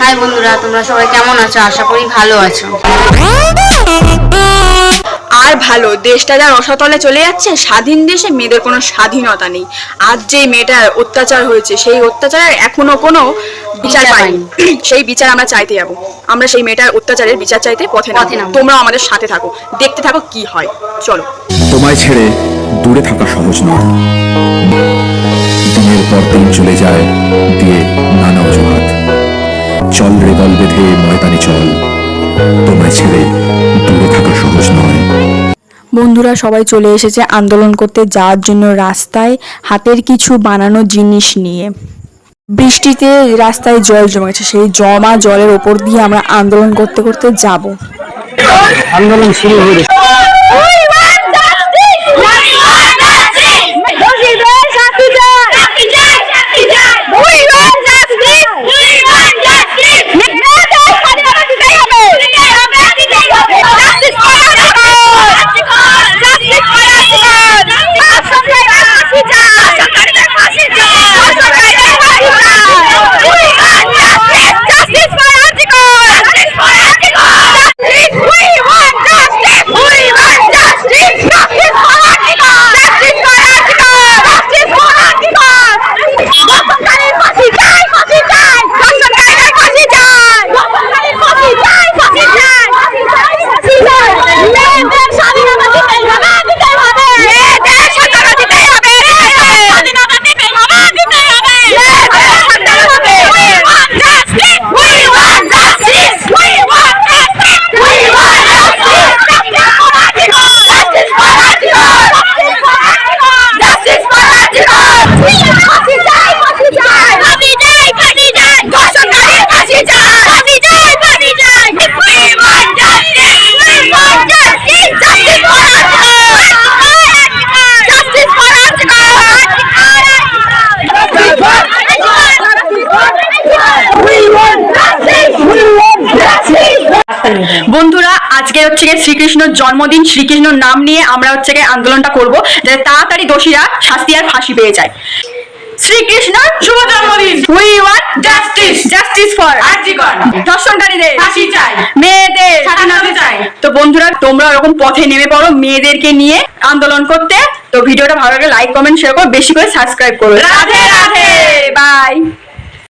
High বন্ধুরা তোমরা সবাই কেমন আছো? আশা করি ভালো আছো। আর ভালো দেশটা যার অসতলে চলে যাচ্ছে স্বাধীন দেশে মেয়েদের কোনো স্বাধীনতা নেই। আজ যে মেয়েটার অত্যাচার হয়েছে সেই অত্যাচারের এখনও কোনো বিচার পাইনি। সেই বিচার আমরা চাইতে যাব। আমরা সেই মেয়েটার অত্যাচারের বিচার চাইতে পথে নামবো। তোমরা আমাদের সাথে থাকো। দেখতে থাকো কি হয়। চলো। তোমায় ছেড়ে দূরে থাকা সহজ নয়। দিনের পর দিন চলে যায় দিয়ে নানা অজুহাত। চল রে দল বেঁধে ময়দানে চল। তোমায় ছেড়ে দূরে থাকা সহজ নয়। বন্ধুরা সবাই চলে এসেছে আন্দোলন করতে যাওয়ার জন্য রাস্তায় হাতের কিছু বানানো জিনিস নিয়ে। বৃষ্টিতে রাস্তায় জল জমে গেছে সেই জমা জলের ওপর দিয়ে আমরা আন্দোলন করতে করতে যাব। আন্দোলন শুরু হয়ে বন্ধুরা আজকে হচ্ছে গিয়ে শ্রীকৃষ্ণর জন্মদিন। শ্রীকৃষ্ণর নাম নিয়ে আমরা হচ্ছে গিয়ে আন্দোলনটা করব যাতে তাড়াতাড়ি দোষীরা শাস্তি আর ফাঁসি পেয়ে যায়। শ্রীকৃষ্ণ শুভ জন্মদিন। We want justice justice for ধর্ষণকারীদের ফাঁসি চাই। মেয়েদের। স্বাধীনতা চাই। তো বন্ধুরা তোমরা ওরকম পথে নেমে পড়ো মেয়েদেরকে নিয়ে আন্দোলন করতে। তো ভিডিওটা ভালো লাগলে লাইক কমেন্ট শেয়ার করো বেশি করে সাবস্ক্রাইব করো। রাধে রাধে। বাই